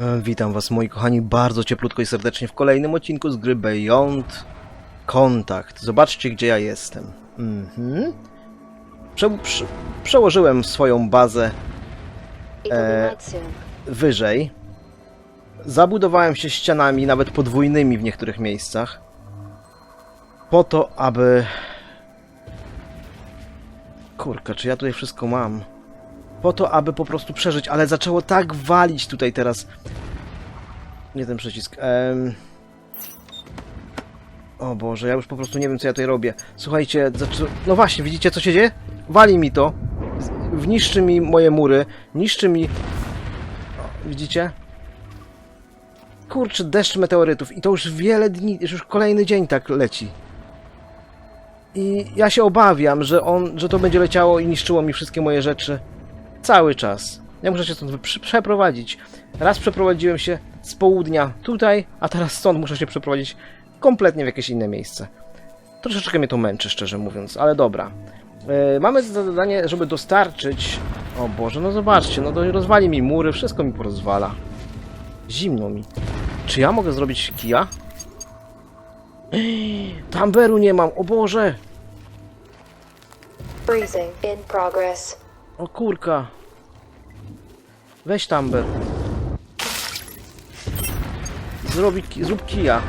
E, Witam was moi kochani bardzo cieplutko i serdecznie w kolejnym odcinku z gry Beyond Contact. Zobaczcie gdzie ja jestem. Mhm. Prze prze przełożyłem swoją bazę E, wyżej. Zabudowałem się ścianami, nawet podwójnymi w niektórych miejscach. Po to, aby... Kurka, czy ja tutaj wszystko mam? Po to, aby po prostu przeżyć, ale zaczęło tak walić tutaj teraz. Nie ten przycisk. Em... O Boże, ja już po prostu nie wiem, co ja tutaj robię. Słuchajcie, zaczę... no właśnie, widzicie, co się dzieje? Wali mi to. Niszczy mi moje mury, niszczy mi Widzicie? Kurczę, deszcz meteorytów i to już wiele dni, już kolejny dzień tak leci. I ja się obawiam, że on, że to będzie leciało i niszczyło mi wszystkie moje rzeczy cały czas. Ja muszę się stąd przeprowadzić. Raz przeprowadziłem się z południa tutaj, a teraz stąd muszę się przeprowadzić kompletnie w jakieś inne miejsce. Troszeczkę mnie to męczy, szczerze mówiąc, ale dobra. E, mamy za zadanie, żeby dostarczyć... O Boże, no zobaczcie, no to rozwali mi mury, wszystko mi porozwala. Zimno mi. Czy ja mogę zrobić kija? Tamberu nie mam, o Boże! Freezing in progress. O kurka. Weź tamber. Zrób kija.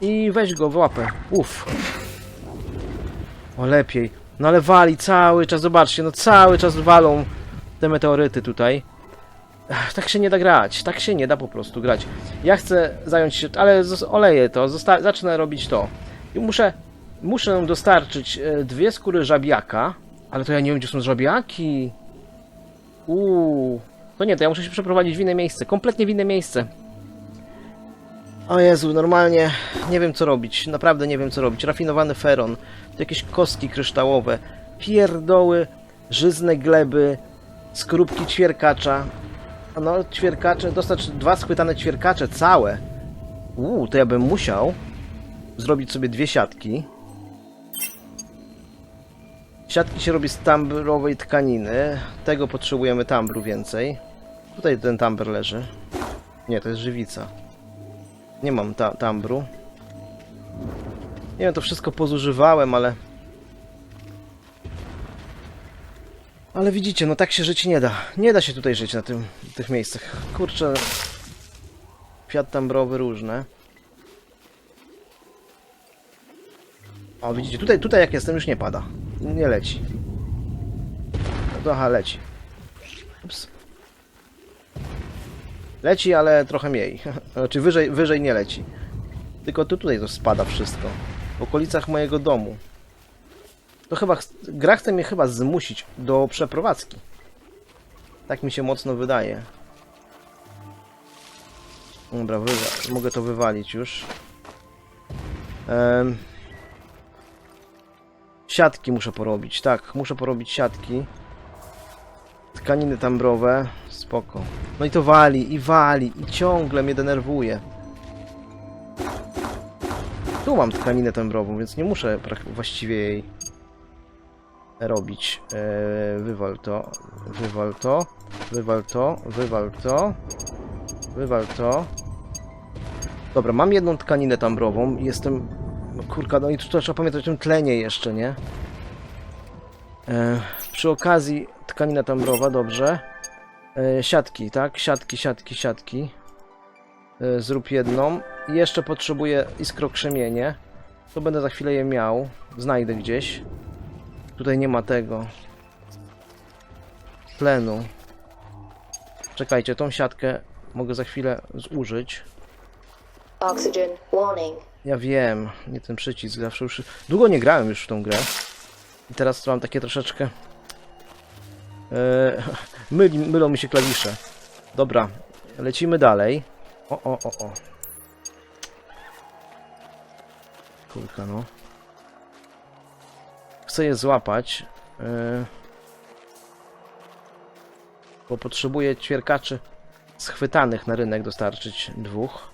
I weź go w łapę. Uff. O lepiej. No ale wali cały czas, zobaczcie, no cały czas walą te meteoryty tutaj. Tak się nie da grać, tak się nie da po prostu grać. Ja chcę zająć się, ale oleję to, zacznę robić to. I muszę, muszę dostarczyć e, dwie skóry żabiaka, ale to ja nie wiem, gdzie są żabiaki. Uuu, to nie, to ja muszę się przeprowadzić w inne miejsce, kompletnie w inne miejsce. O Jezu, normalnie nie wiem co robić, naprawdę nie wiem co robić. Rafinowany feron, to jakieś kostki kryształowe, pierdoły, żyzne gleby, skorupki ćwierkacza. No, ćwierkacze, dostać dwa schwytane ćwierkacze całe. Uuu, to ja bym musiał zrobić sobie dwie siatki. Siatki się robi z tambrowej tkaniny. Tego potrzebujemy tambru więcej. Tutaj ten tamber leży. Nie, to jest żywica. Nie mam ta tambru. Nie wiem, to wszystko pozużywałem, ale... Ale widzicie, no tak się żyć nie da. Nie da się tutaj żyć na tym, tych miejscach. Kurczę... Kwiat tambrowy różne. O, widzicie, tutaj, tutaj jak jestem już nie pada. Nie leci. No aha, leci. Ups. Leci, ale trochę mniej. Znaczy wyżej, wyżej nie leci. Tylko tu tutaj to spada wszystko. W okolicach mojego domu. To chyba... ch- Gra chce mnie chyba zmusić do przeprowadzki. Tak mi się mocno wydaje. Dobra, mogę to wywalić już. Em, Siatki muszę porobić, tak, muszę porobić siatki. Tkaniny tambrowe, spoko. No i to wali, i wali, i ciągle mnie denerwuje. Tu mam tkaninę tambrową, więc nie muszę właściwie jej robić. Eee, wywal to, wywal to, wywal to, wywal to, wywal to. Dobra, mam jedną tkaninę tambrową jestem... No kurka, no i tu trzeba pamiętać o tym tlenie jeszcze, nie? E, przy okazji tkanina tambrowa, dobrze. E, siatki, tak? Siatki, siatki, siatki. E, zrób jedną. I jeszcze potrzebuję iskrokrzemienie. To będę za chwilę je miał. Znajdę gdzieś. Tutaj nie ma tego. Tlenu. Czekajcie, tą siatkę mogę za chwilę zużyć. Oxygen warning. Ja wiem, nie ten przycisk zawsze już. Długo nie grałem już w tą grę. I teraz mam takie troszeczkę. E, myli, mylą mi się klawisze. Dobra, lecimy dalej. O, o, o, o. Kurka, no. Chcę je złapać. e, Bo potrzebuję ćwierkaczy schwytanych na rynek dostarczyć dwóch.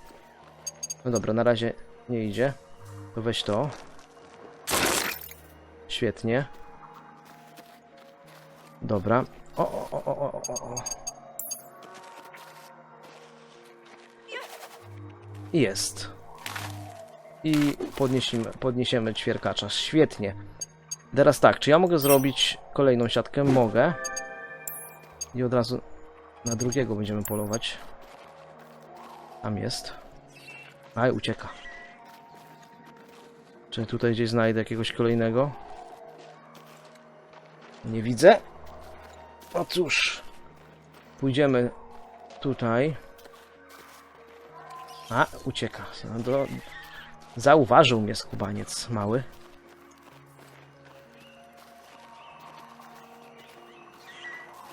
No dobra, na razie nie idzie. To weź to. Świetnie. Dobra. O, o, o, o, o, o. Jest. I podniesiemy, podniesiemy ćwierkacza. Świetnie. Teraz tak, czy ja mogę zrobić kolejną siatkę? Mogę. I od razu na drugiego będziemy polować. Tam jest. Aj, ucieka. Czy tutaj gdzieś znajdę jakiegoś kolejnego? Nie widzę. No cóż. Pójdziemy tutaj. A, ucieka. No do... Zauważył mnie skubaniec mały.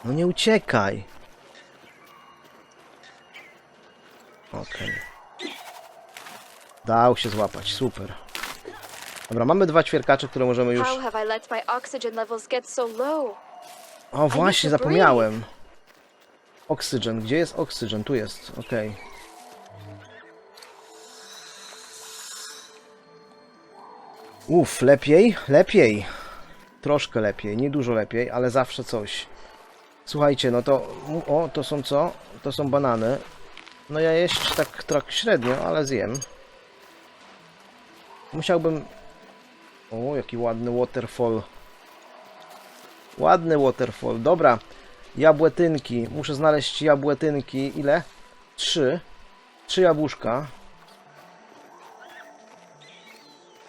No nie uciekaj. Okej. Dał się złapać, super. Dobra, mamy dwa ćwierkacze, które możemy już... How have I let my oxygen levels get so low? O, właśnie, zapomniałem. Oksygen, gdzie jest oksygen? Tu jest, okej. Uff, lepiej, lepiej. Troszkę lepiej, nie dużo lepiej, ale zawsze coś. Słuchajcie, no to... O, to są co? To są banany. No ja jeść tak, tak średnio, ale zjem. Musiałbym... O, jaki ładny waterfall. Ładny waterfall. Dobra. Jabłetynki. Muszę znaleźć jabłetynki. Ile? Trzy. Trzy jabłuszka.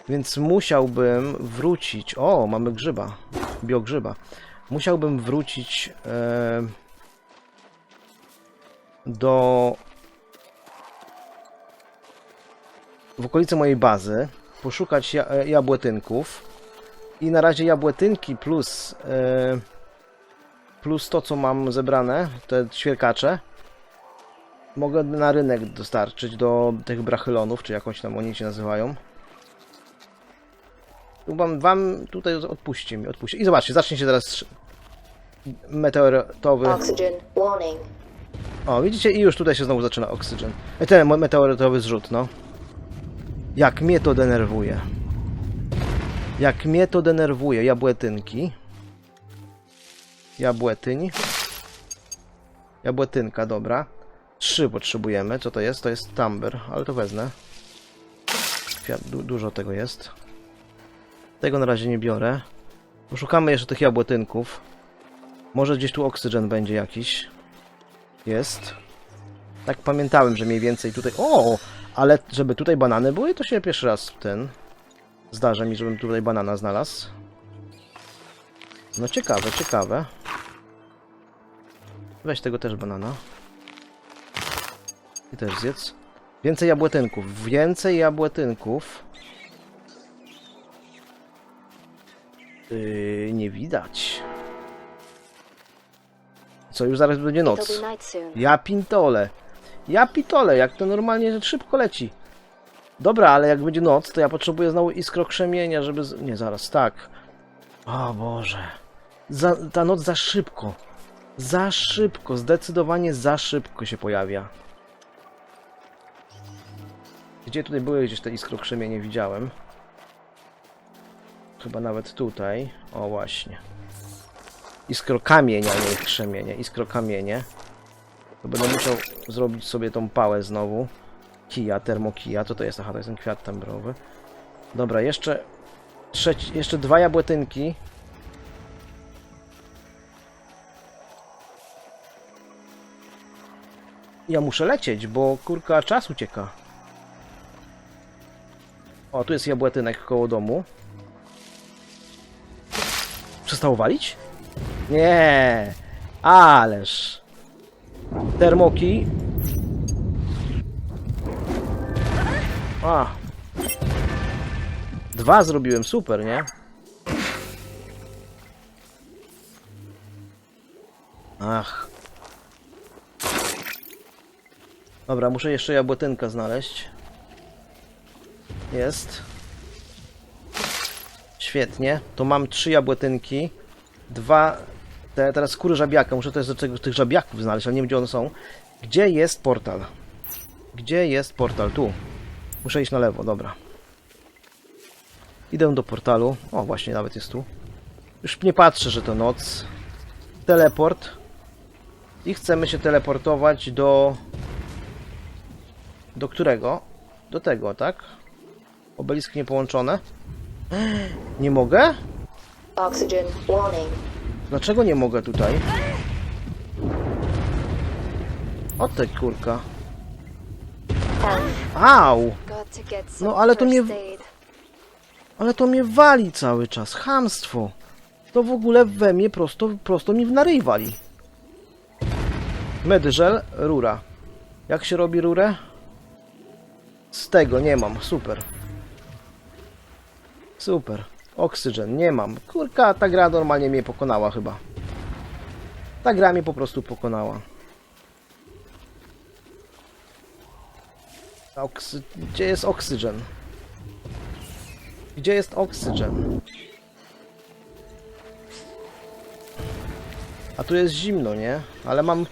Więc musiałbym wrócić. O, mamy grzyba. Biogrzyba. Musiałbym wrócić e, do w okolicy mojej bazy, poszukać e, jabłetynków i na razie jabłetynki plus e, plus to, co mam zebrane, te ćwierkacze, mogę na rynek dostarczyć do tych brachylonów, czy jakąś tam oni się nazywają. Wam, wam tutaj odpuśćcie mi, odpuśćcie. I zobaczcie, zacznie się teraz meteorytowy... Oxygen. Warning. O, widzicie? I już tutaj się znowu zaczyna oksygen. E, Ten meteorytowy zrzut, no. Jak mnie to denerwuje. Jak mnie to denerwuje. Jabłetynki. Jabłetyń. Jabłetynka, dobra. Trzy potrzebujemy. Co to jest? To jest tamber, ale to wezmę. Du dużo tego jest. Tego na razie nie biorę. Poszukamy jeszcze tych jabłetynków. Może gdzieś tu oksygen będzie jakiś. Jest. Tak pamiętałem, że mniej więcej tutaj... O! Ale żeby tutaj banany były, to się pierwszy raz ten... Zdarza mi, żebym tutaj banana znalazł. No ciekawe, ciekawe. Weź tego też banana. I też zjedz. Więcej jabłetynków. Więcej jabłetynków. Yy, nie widać. Co, już zaraz będzie noc. Ja pintole. Ja pitole, jak to normalnie szybko leci. Dobra, ale jak będzie noc, to ja potrzebuję znowu iskrokrzemienia, żeby... Z... Nie, zaraz, tak. O Boże. Za, ta noc za szybko. Za szybko, zdecydowanie za szybko się pojawia. Gdzie tutaj były gdzieś te iskrokrzemienie widziałem? Chyba nawet tutaj. O, właśnie. Iskrokamień, a nie krzemienie. Iskrokamienie. To będę musiał zrobić sobie tą pałę znowu. Kija, termokija. Co to jest? Aha, to jest ten kwiat tambrowy. Dobra, jeszcze... Trzeci, jeszcze dwa jabłetynki. Ja muszę lecieć, bo kurka czas ucieka. O, tu jest jabłetynek koło domu. Przestało walić? Nie, ależ. Termoki. A. Dwa zrobiłem, super, nie? Ach. Dobra, muszę jeszcze jabłetynka znaleźć. Jest. Świetnie. To mam trzy jabłetynki. Dwa... Te, teraz skóry żabiaka. Muszę też do tych żabiaków znaleźć, ale nie wiem gdzie one są. Gdzie jest portal? Gdzie jest portal? Tu. Muszę iść na lewo, dobra. Idę do portalu. O, właśnie, nawet jest tu. Już nie patrzę, że to noc. Teleport. I chcemy się teleportować do... Do którego? do tego, tak? Obelisk niepołączone. Nie mogę? Oxygen. Warning. Dlaczego nie mogę tutaj? O ty kurka. Au! No, ale to mnie-. Ale to mnie wali cały czas. Chamstwo. To w ogóle we mnie prosto, prosto mi w naryj wali. Medżel, rura. Jak się robi rurę? Z tego nie mam. Super. Super. Oksygen, nie mam. Kurka, ta gra normalnie mnie pokonała chyba. Ta gra mnie po prostu pokonała. Oksy... Gdzie jest oksygen? Gdzie jest oksygen? A tu jest zimno, nie? Ale mam...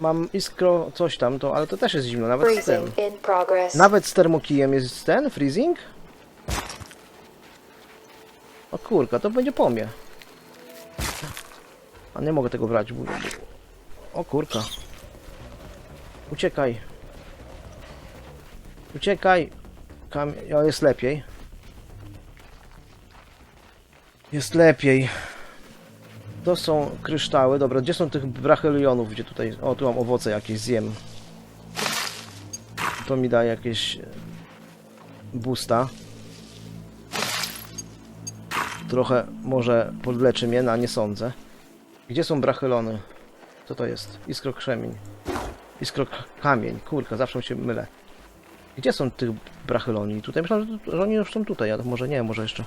Mam iskro coś tam, to, ale to też jest zimno, nawet z tym. Nawet z termokijem jest ten, freezing? O kurka, to będzie po mnie. A nie mogę tego brać. bo- O kurka. Uciekaj. Uciekaj. Kam... O, jest lepiej. Jest lepiej. To są kryształy. Dobra, gdzie są tych brachelionów? Gdzie tutaj... O, tu mam owoce jakieś, zjem. To mi da jakieś... Boosta. Trochę może podleczy mnie, no a nie sądzę. Gdzie są brachelony? Co to jest? Iskrokrzemień. Iskrokamień. Kurka, zawsze się mylę. Gdzie są tych bracheloni? Tutaj myślałem, że, oni już są tutaj, ale może nie, może jeszcze.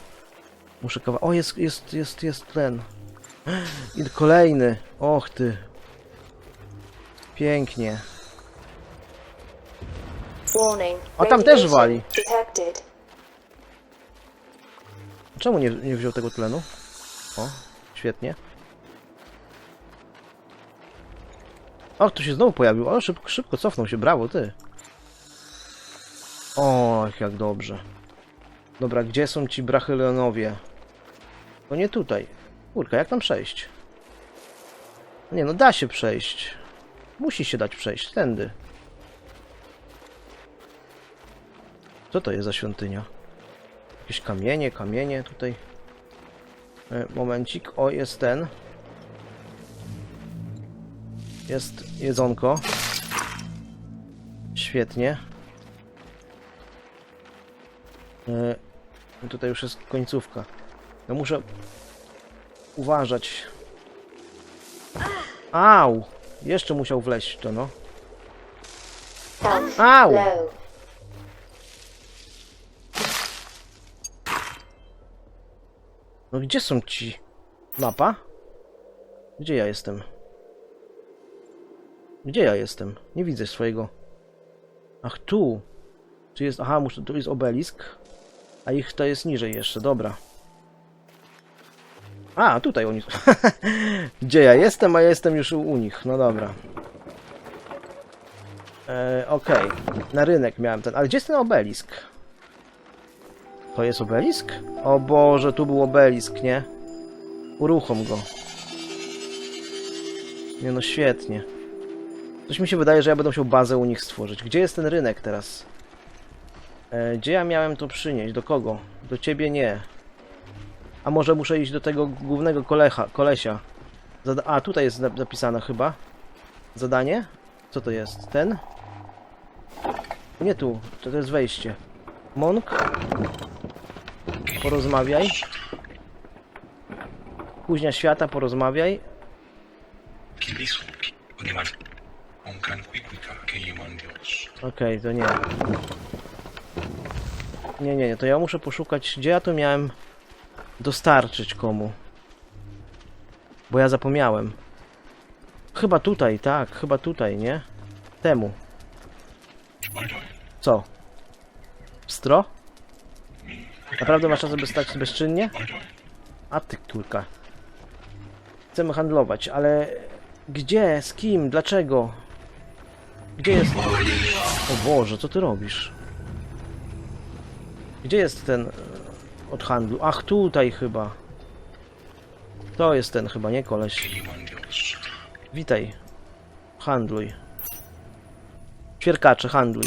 Muszę kawa... O, jest, jest, jest, jest ten. I kolejny. Och ty. Pięknie. Warning. A tam też wali. Detected. Czemu nie, nie wziął tego tlenu? O, świetnie. O, tu się znowu pojawił. O, szybko, szybko cofnął się, brawo, ty. O, jak dobrze. Dobra, gdzie są ci brachylonowie? No nie tutaj. Kurka, jak tam przejść? Nie, no da się przejść. Musi się dać przejść, tędy. Co to jest za świątynia? Jakieś kamienie, kamienie tutaj. E, Momencik. O, jest ten. Jest jedzonko. Świetnie. E, Tutaj już jest końcówka. Ja muszę uważać. Au! Jeszcze musiał wleźć w to, no. Au! No gdzie są ci? Mapa? Gdzie ja jestem? Gdzie ja jestem? Nie widzę swojego. Ach, tu. Czy jest... Aha, muszę... tu jest obelisk. A ich to jest niżej jeszcze, dobra. A, tutaj oni... Gdzie ja jestem, a ja jestem już u, nich. No dobra. E, Okej. Na rynek miałem ten... Ale gdzie jest ten obelisk? To jest obelisk? O Boże, tu był obelisk, nie? Uruchom go. Nie no, świetnie. Coś mi się wydaje, że ja będę musiał bazę u nich stworzyć. Gdzie jest ten rynek teraz? E, gdzie ja miałem to przynieść? Do kogo? Do ciebie nie. A może muszę iść do tego głównego kolecha, kolesia. Zada A, tutaj jest nap- napisane chyba. Zadanie? Co to jest? Ten? Nie tu, to, to jest wejście. Monk? Porozmawiaj. Kuźnia świata, porozmawiaj. Okej, to nie. Nie, nie, nie, to ja muszę poszukać, gdzie ja to miałem dostarczyć komu. Bo ja zapomniałem. Chyba tutaj, tak, chyba tutaj, nie? Temu. Co? Pstro? Naprawdę masz czas, żeby stać bezczynnie? A ty kurka. Chcemy handlować, ale gdzie? Z kim? Dlaczego? Gdzie jest... O Boże, co ty robisz? Gdzie jest ten e, od handlu? Ach, tutaj chyba. To jest ten chyba, nie koleś. Witaj. Handluj. Ćwierkacze, handluj.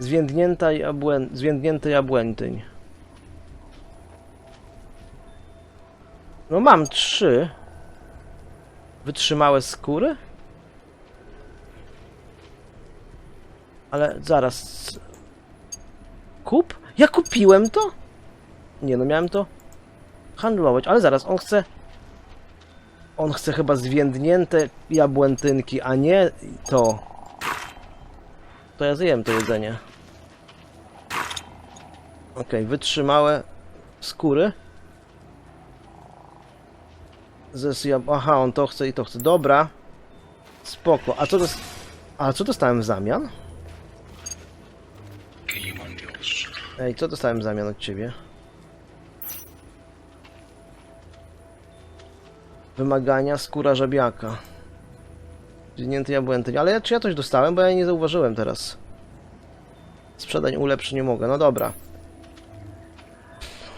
Zwiędnięta jabłę... Zwiędnięty jabłętyń. No mam trzy. Wytrzymałe skóry? Ale zaraz. Kup? Ja kupiłem to? Nie no, miałem to handlować, ale zaraz, on chce... On chce chyba zwiędnięte jabłętynki, a nie to. To ja zjem to jedzenie. Okej, wytrzymałe skóry. Ze jab... Aha, on to chce i to chce. Dobra. Spoko. A co dos... A co dostałem w zamian? Ej, co dostałem w zamian od ciebie? Wymagania skóra żabiaka. Zwinięty jabłętyń. Ale ja, czy ja coś dostałem? Bo ja nie zauważyłem teraz. Sprzedań ulepsz nie mogę. No dobra.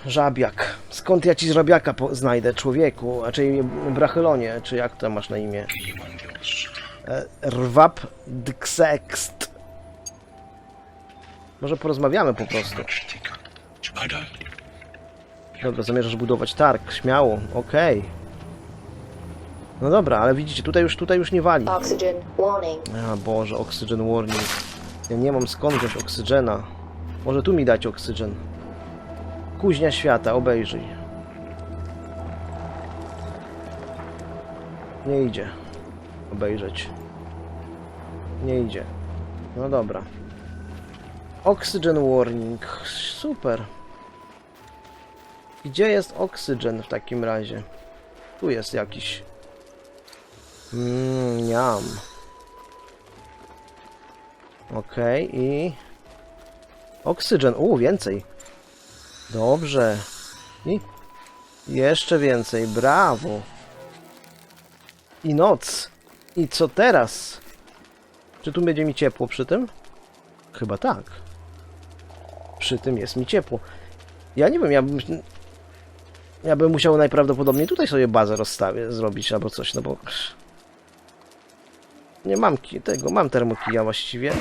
Żabiak. Skąd ja ci żabiaka znajdę, człowieku? A czy brachylonie, czy jak to masz na imię? E, Rwab. Może porozmawiamy po prostu. Dobra, zamierzasz budować targ, śmiało, okej. No dobra, ale widzicie, tutaj już, tutaj już nie wali. Oxygen. Warning. A Boże, oxygen warning. Ja nie mam skąd wziąć oksygena. Może tu mi dać oksygen. Kuźnia świata, obejrzyj. Nie idzie. Obejrzeć. Nie idzie. No dobra. Oxygen warning. Super. Gdzie jest oksygen w takim razie? Tu jest jakiś. Mmm, niam. Okej, i... Oksygen. U, więcej. Dobrze. I... Jeszcze więcej. Brawo. I noc. I co teraz? Czy tu będzie mi ciepło przy tym? Chyba tak. Przy tym jest mi ciepło. Ja nie wiem, ja bym... Ja bym musiał najprawdopodobniej tutaj sobie bazę rozstawię, zrobić albo coś, no bo... Nie mam tego, mam termokija właściwie.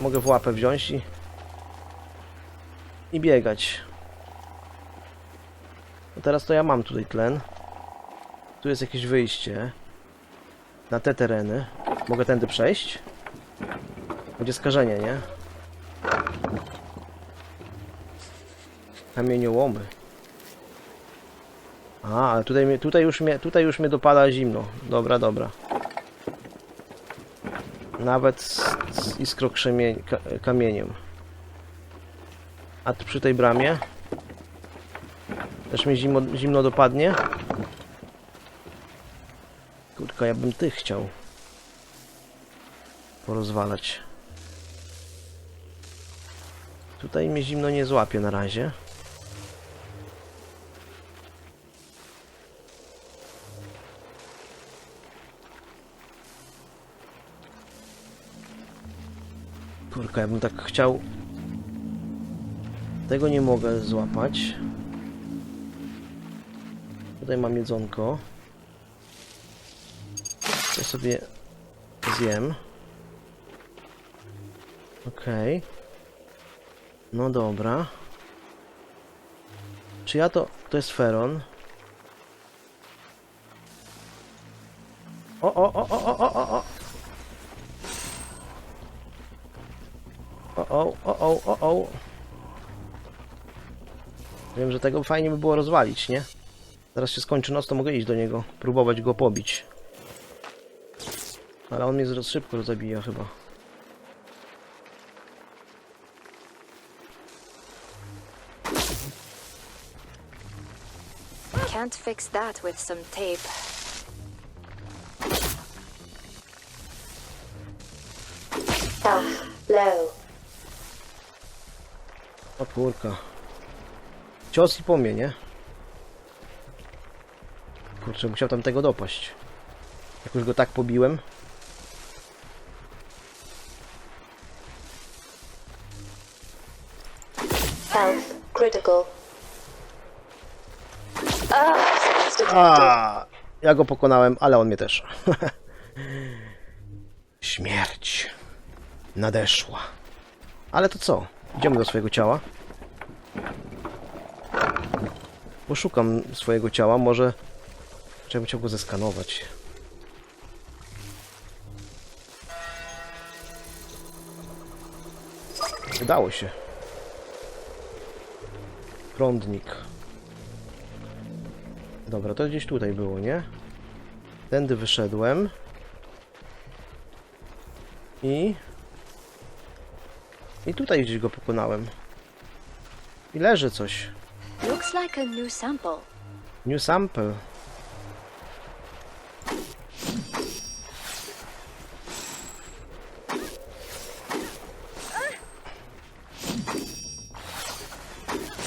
Mogę w łapę wziąć i... I biegać. Teraz to ja mam tutaj tlen. Tu jest jakieś wyjście. Na te tereny. Mogę tędy przejść? Będzie skażenie, nie? Kamieniołomy. A, ale tutaj, tutaj, już mnie, tutaj już mnie dopada zimno. Dobra, dobra. Nawet z, z iskrokrzemie- ka, kamieniem. A tu przy tej bramie? Też mnie zimno, zimno dopadnie? Kurka, ja bym tych chciał. Porozwalać. Tutaj mnie zimno nie złapie na razie. Kurka, ja bym tak chciał... Tego nie mogę złapać. Tutaj mam jedzonko. To sobie zjem. Okej. No dobra. Czy ja to... To jest feron. O, o, o, o, o, o, o. O, o, o, o, o, o. Wiem, że tego fajnie by było rozwalić, nie? Zaraz się skończy noc, to mogę iść do niego, próbować go pobić. Ale on mnie zaraz szybko zabija chyba. Can't fix that with some tape. Low. O kurka. Cios i po mnie, nie? Kurczę, musiał tam tego dopaść. Jak już go tak pobiłem. Health. Critical. Ah. A, ja go pokonałem, ale on mnie też. Śmierć nadeszła. Ale to co? Idziemy do swojego ciała. Poszukam swojego ciała, może... Czy ja bym chciał go zeskanować. Udało się. Prądnik. Dobra, to gdzieś tutaj było, nie? Tędy wyszedłem. I... I tutaj gdzieś go pokonałem. I leży coś. Looks like a new sample. New sample.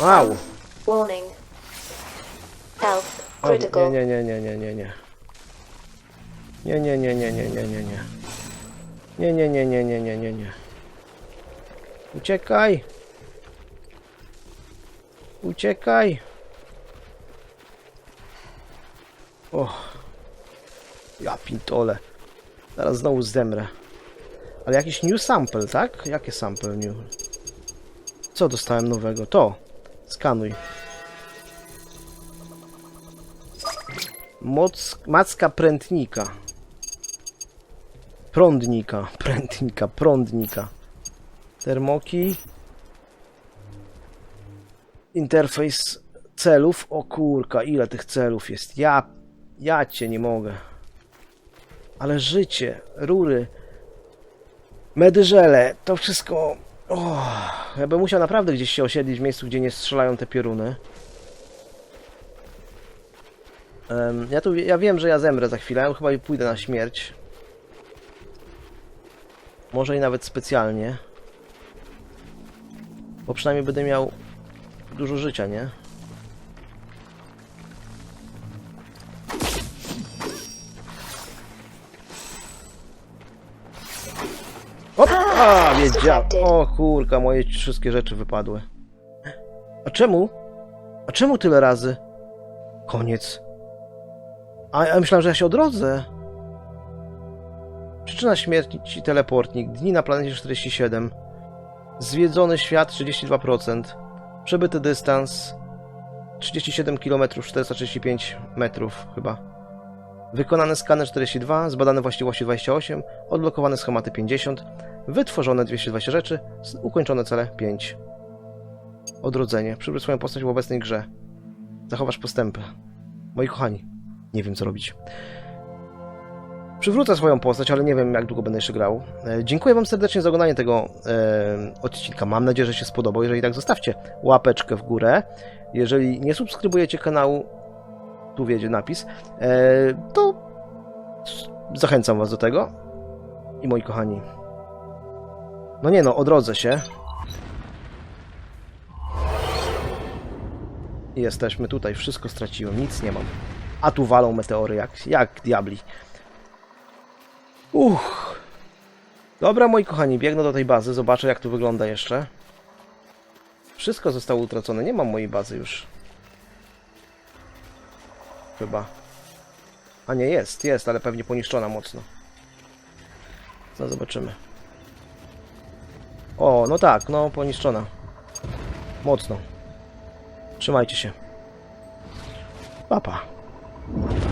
Wow! Warning. Health critical. nie, nie, nie, nie, nie, nie. Nie, nie, nie, nie, nie, nie, nie, nie. Nie, nie, nie, nie, nie, nie, nie, nie. Uciekaj! Uciekaj! O! Ja pintole. Zaraz znowu zemrę. Ale jakiś new sample, tak? Jakie sample new? Co dostałem nowego? To! Skanuj. Moc, macka prętnika. Prądnika. Prętnika, prądnika. Termoki. Interfejs celów. O kurka, ile tych celów jest. Ja, ja cię nie mogę. Ale życie, rury, medyżele, to wszystko... O, ja bym musiał naprawdę gdzieś się osiedlić w miejscu, gdzie nie strzelają te pioruny. Em, ja tu, ja wiem, że ja zemrę za chwilę, chyba i pójdę na śmierć. Może i nawet specjalnie. Bo przynajmniej będę miał dużo życia, nie? A, wiedziałem. O kurka, moje wszystkie rzeczy wypadły. A czemu? A czemu tyle razy? Koniec. A ja myślałem, że ja się odrodzę. Przyczyna śmierci teleportnik. Dni na planecie 47. Zwiedzony świat 32%. Przebyty dystans 37 km 435 metrów chyba. Wykonany skaner 42, zbadane właściwości 28, odblokowane schematy 50, wytworzone 220 rzeczy, ukończone cele 5. Odrodzenie. Przybierz swoją postać w obecnej grze. Zachowasz postępy. Moi kochani, nie wiem co robić. Przywrócę swoją postać, ale nie wiem jak długo będę jeszcze grał. E, dziękuję Wam serdecznie za oglądanie tego e, odcinka. Mam nadzieję, że się spodobał. Jeżeli tak, zostawcie łapeczkę w górę. Jeżeli nie subskrybujecie kanału, tu wiedzie napis, e, to zachęcam Was do tego. I moi kochani. No nie no, odrodzę się. Jesteśmy tutaj, wszystko straciłem, nic nie mam. A tu walą meteory jak, jak diabli. Uff. Dobra, moi kochani, biegnę do tej bazy, zobaczę jak tu wygląda jeszcze. Wszystko zostało utracone, nie mam mojej bazy już. Chyba. A nie, jest, jest, ale pewnie poniszczona mocno. No, zobaczymy. O, no tak, no, poniszczona. Mocno. Trzymajcie się. Papa. Pa.